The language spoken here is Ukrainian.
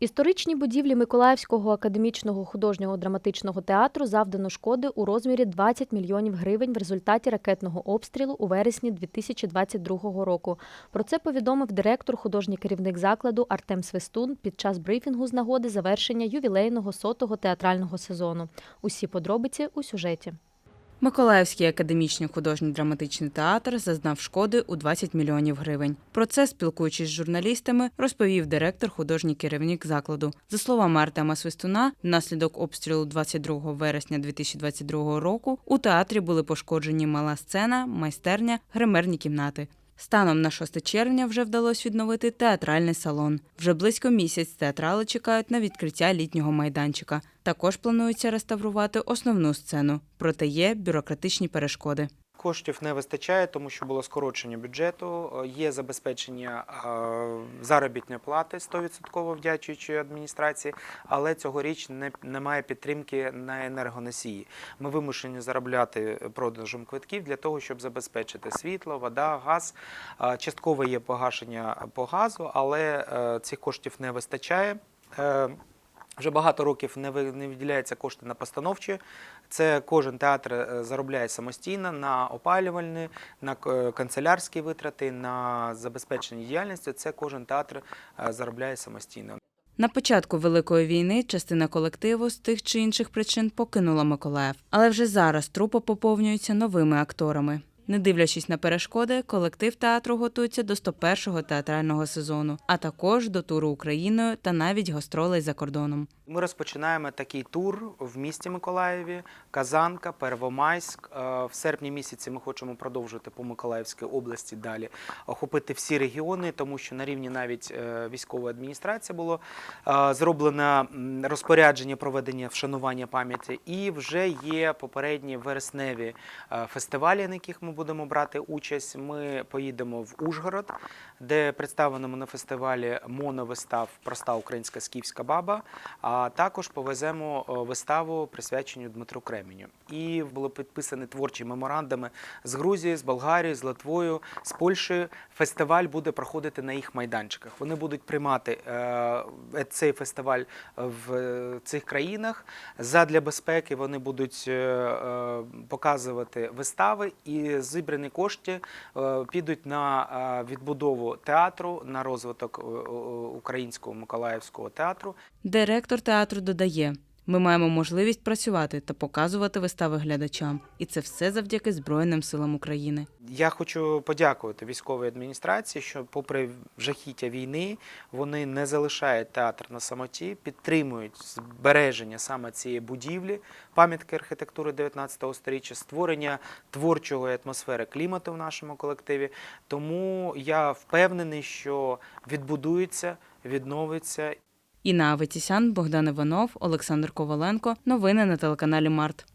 Історичній будівлі Миколаївського академічного художнього драматичного театру завдано шкоди у розмірі 20 мільйонів гривень в результаті ракетного обстрілу у вересні 2022 року. Про це повідомив директор, художній керівник закладу Артем Свистун під час брифінгу з нагоди завершення ювілейного сотого театрального сезону. Усі подробиці у сюжеті. Миколаївський академічний художній драматичний театр зазнав шкоди у 20 мільйонів гривень. Про це, спілкуючись з журналістами, розповів директор, художній керівник закладу. За словами Артема Свистуна, внаслідок обстрілу 22 вересня 2022 року у театрі були пошкоджені мала сцена, майстерня, гримерні кімнати. Станом на 6 червня вже вдалося відновити театральний салон. Вже близько місяць театрали чекають на відкриття літнього майданчика. Також планується реставрувати основну сцену, проте є бюрократичні перешкоди. Коштів не вистачає, тому що було скорочення бюджету, е, є забезпечення е, заробітної плати 100% вдячуючи адміністрації, але цьогоріч не, немає підтримки на енергоносії. Ми вимушені заробляти продажем квитків для того, щоб забезпечити світло, вода, газ. Е, Частково є погашення по газу, але цих коштів не вистачає. Вже багато років не не виділяються кошти на постановчі. Це кожен театр е, заробляє самостійно на опалювальні, на канцелярські витрати, на забезпечення діяльності. Це кожен театр е, заробляє самостійно. На початку Великої війни частина колективу з тих чи інших причин покинула Миколаїв, але вже зараз трупа поповнюється новими акторами. Не дивлячись на перешкоди, колектив театру готується до 101-го театрального сезону, а також до туру Україною та навіть гастролей за кордоном. Ми розпочинаємо такий тур в місті Миколаєві, Казанка, Первомайськ. Е, В серпні місяці ми хочемо продовжувати по Миколаївській області далі, охопити всі регіони, тому що на рівні навіть е, військової адміністрації було е, зроблено розпорядження проведення вшанування пам'яті, і вже є попередні вересневі фестивалі, на яких ми будемо брати участь. Ми поїдемо в Ужгород, де представленому на фестивалі моновистав Проста українська скіфська баба. А також повеземо виставу присвячену Дмитру Кременю. І були підписані творчі меморандуми з Грузією, з Болгарією, з Литвою, з Польщею. Фестиваль буде проходити на їх майданчиках. Вони будуть приймати е, цей фестиваль в е, цих країнах. Задля безпеки вони будуть е, е, показувати вистави, і зібрані кошти е, підуть на е, відбудову театру, на розвиток е, е, українського миколаївського театру. Директор театру додає: ми маємо можливість працювати та показувати вистави глядачам, і це все завдяки Збройним силам України. Я хочу подякувати військовій адміністрації, що, попри жахіття війни, вони не залишають театр на самоті, підтримують збереження саме цієї будівлі, пам'ятки архітектури 19 століття, створення творчої атмосфери клімату в нашому колективі. Тому я впевнений, що відбудується, відновиться Інна Аветісян, Богдан Іванов, Олександр Коваленко. Новини на телеканалі Март.